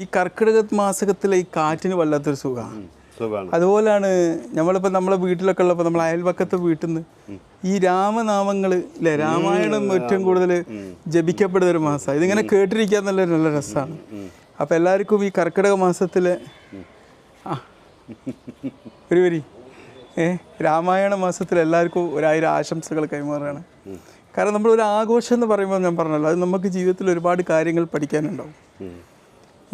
ഈ കർക്കിടക മാസത്തിലെ ഈ കാറ്റിന് വല്ലാത്തൊരു സുഖമാണ്. അതുപോലാണ് നമ്മളിപ്പോൾ നമ്മളെ വീട്ടിലൊക്കെ ഉള്ളപ്പോൾ നമ്മൾ അയൽപക്കത്തെ വീട്ടിൽ നിന്ന് ഈ രാമനാമങ്ങൾ ഇല്ലേ രാമായണം ഏറ്റവും കൂടുതൽ ജപിക്കപ്പെടുന്ന ഒരു മാസമാണ് ഇതിങ്ങനെ കേട്ടിരിക്കാൻ നല്ല നല്ല രസമാണ് അപ്പോൾ എല്ലാവർക്കും ഈ കർക്കിടക മാസത്തിലെ ആ. ഒരു വരി. ഏ രാമായണ മാസത്തിൽ എല്ലാവർക്കും ഒരായിരം ആശംസകൾ കൈമാറുകയാണ്. കാരണം നമ്മളൊരു ആഘോഷം എന്ന് പറയുമ്പോൾ ഞാൻ പറഞ്ഞല്ലോ അത് നമുക്ക് ജീവിതത്തിൽ ഒരുപാട് കാര്യങ്ങൾ പഠിക്കാനുണ്ടാവും.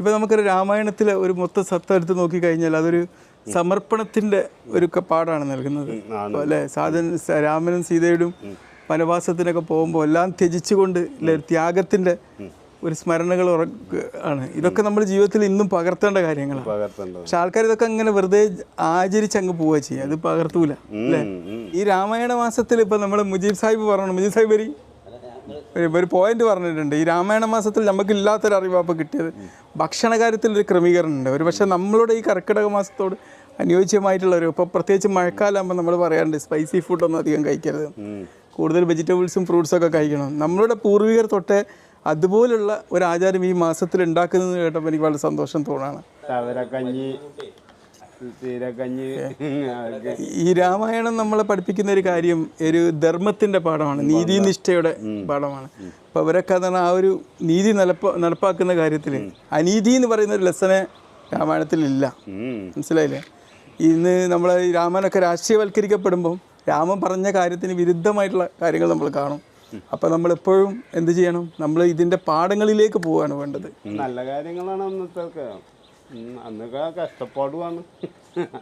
ഇപ്പം നമുക്കൊരു രാമായണത്തിലെ ഒരു മൊത്ത സത്വം എടുത്ത് നോക്കിക്കഴിഞ്ഞാൽ അതൊരു സമർപ്പണത്തിന്റെ ഒരു പാടാണ് നൽകുന്നത്. അല്ലേ? സാധൻ രാമനും സീതയോടും വനവാസത്തിനൊക്കെ പോകുമ്പോൾ എല്ലാം ത്യജിച്ചുകൊണ്ട് അല്ലേ ത്യാഗത്തിന്റെ ഒരു സ്മരണകൾ ആണ്. ഇതൊക്കെ നമ്മൾ ജീവിതത്തിൽ ഇന്നും പകർത്തേണ്ട കാര്യങ്ങളാണ്. പക്ഷെ ആൾക്കാർ ഇതൊക്കെ അങ്ങനെ വെറുതെ ആചരിച്ച് അങ്ങ് പോവുക ചെയ്യുക അത് പകർത്തൂല. അല്ലേ? ഈ രാമായണ മാസത്തിൽ ഇപ്പം നമ്മൾ മുജീബ് സാഹിബ് പറഞ്ഞു മുജീബ് സാഹിബ് വരി. ഒരു- പോയിന്റ് പറഞ്ഞിട്ടുണ്ട്. ഈ രാമായണ മാസത്തിൽ നമുക്ക് ഇല്ലാത്തൊരു അറിവാപ്പ് കിട്ടിയത്. ഭക്ഷണ കാര്യത്തിൽ ഒരു ക്രമീകരണം ഉണ്ട് ഒരു പക്ഷേ നമ്മളുടെ ഈ കർക്കിടക മാസത്തോട് അനുയോജ്യമായിട്ടുള്ള ഒരു ഇപ്പോൾ പ്രത്യേകിച്ച് മഴക്കാലമാകുമ്പോൾ നമ്മൾ പറയാറുണ്ട് സ്പൈസി ഫുഡൊന്നും അധികം കഴിക്കരുത്. കൂടുതൽ വെജിറ്റബിൾസും ഫ്രൂട്ട്സും ഒക്കെ കഴിക്കണം. നമ്മളുടെ പൂർവികർ തൊട്ടേ അതുപോലുള്ള ഒരു ആചാരം ഈ മാസത്തിൽ ഉണ്ടാക്കുന്നത് കേട്ടപ്പോൾ എനിക്ക് വളരെ സന്തോഷം തോന്നാണ്. ഈ രാമായണം നമ്മളെ പഠിപ്പിക്കുന്ന ഒരു കാര്യം ഒരു ധർമ്മത്തിന്റെ പാഠമാണ് നീതിനിഷ്ഠയുടെ പാഠമാണ്. അപ്പോൾ അവരൊക്കെ അതാണ് ആ ഒരു നീതി നടപ്പ നടപ്പാക്കുന്ന കാര്യത്തിൽ അനീതി എന്ന് പറയുന്ന ഒരു ലെസനെ രാമായണത്തിലില്ല. ഇല്ല മനസ്സിലായില്ലേ? ഇന്ന് നമ്മൾ രാമനൊക്കെ രാഷ്ട്രീയവൽക്കരിക്കപ്പെടുമ്പം രാമൻ പറഞ്ഞ കാര്യത്തിന് വിരുദ്ധമായിട്ടുള്ള കാര്യങ്ങൾ നമ്മൾ കാണും. അപ്പൊ നമ്മൾ എപ്പോഴും എന്ത് ചെയ്യണം? നമ്മൾ ഇതിന്റെ പാഠങ്ങളിലേക്ക് പോവാണ് വേണ്ടത്. നല്ല കാര്യങ്ങളാണ് അന്നത്തെ അന്നൊക്കെ കഷ്ടപ്പാടുമാണ്.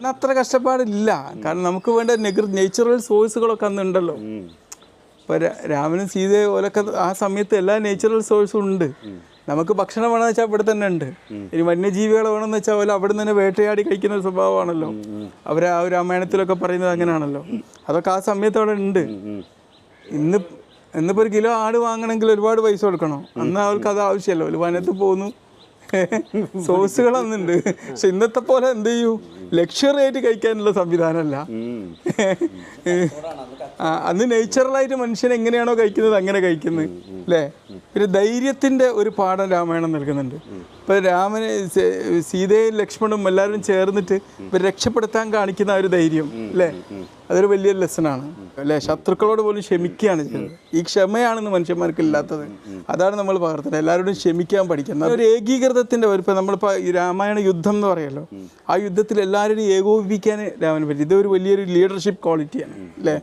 അത്ര കഷ്ടപ്പാടില്ല. കാരണം നമുക്ക് വേണ്ട നേച്ചുറൽ സോഴ്സുകളൊക്കെ അന്ന് ഉണ്ടല്ലോ. ഉം. ഇപ്പോൾ രാമനും സീതയും ഓലൊക്കെ ആ സമയത്ത് എല്ലാ നേച്ചുറൽ സോഴ്സും ഉണ്ട്. നമുക്ക് ഭക്ഷണം വേണമെന്ന് വെച്ചാൽ ഇവിടെ തന്നെ ഉണ്ട്. ഇനി വന്യജീവികളെ വേണമെന്ന് വെച്ചാൽ പോലെ അവിടെ നിന്ന് തന്നെ വേട്ടയാടി കഴിക്കുന്ന ഒരു സ്വഭാവമാണല്ലോ. അവർ ആ ഒരു രാമായണത്തിലൊക്കെ പറയുന്നത് അങ്ങനെയാണല്ലോ. അതൊക്കെ ആ സമയത്ത് അവിടെ ഉണ്ട്. ഇന്ന് ഇന്നിപ്പോൾ ഒരു കിലോ ആട് വാങ്ങണമെങ്കിൽ ഒരുപാട് പൈസ കൊടുക്കണം. അന്ന് അവർക്ക് അത് ആവശ്യമല്ലോ. ഒരു വനത്ത് പോകുന്നു സോഴ്സുകൾ അന്നുണ്ട് പക്ഷെ ഇന്നത്തെ പോലെ എന്ത് ചെയ്യൂ? ലക്ഷറി ആയിട്ട് കഴിക്കാനുള്ള സംവിധാനമല്ല. അന്ന് നേച്ചുറലായിട്ട് മനുഷ്യൻ എങ്ങനെയാണോ കഴിക്കുന്നത് അങ്ങനെ കഴിക്കുന്നത് അല്ലേ പിന്നെ ധൈര്യത്തിന്റെ ഒരു പാഠം രാമായണം നൽകുന്നുണ്ട്. ഇപ്പൊ രാമന് സീതയും ലക്ഷ്മണും എല്ലാവരും ചേർന്നിട്ട് ഇപ്പം രക്ഷപ്പെടുത്താൻ കാണിക്കുന്ന ആ ഒരു ധൈര്യം അല്ലേ അതൊരു വലിയ ലെസണാണ് അല്ലേ ശത്രുക്കളോട് പോലും ക്ഷമിക്കുകയാണ് ചെയ്യുന്നത്. ഈ ക്ഷമയാണെന്ന് മനുഷ്യന്മാർക്ക് ഇല്ലാത്തത്. അതാണ് നമ്മൾ പകർത്തുന്നത് എല്ലാവരോടും ക്ഷമിക്കാൻ പഠിക്കുന്നത്. ഒരു ഏകീകൃതത്തിന്റെ ഒരു ഇപ്പം നമ്മളിപ്പോ ഈ രാമായണ യുദ്ധം എന്ന് പറയുമല്ലോ. ആ യുദ്ധത്തിൽ എല്ലാവരും ഏകോപിപ്പിക്കാൻ രാമന് പറ്റി. ഇതൊരു വലിയൊരു ലീഡർഷിപ്പ് ക്വാളിറ്റിയാണ് അല്ലേ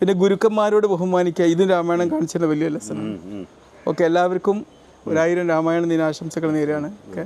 പിന്നെ ഗുരുക്കന്മാരോട് ബഹുമാനിക്കുക. ഇതും രാമായണം കാണിച്ചിരുന്ന വലിയ ലെസണാണ് ഓക്കെ എല്ലാവർക്കും ഒരായിരം രാമായണ ദിനാശംസകൾ നേരെയാണ് ഓക്കെ.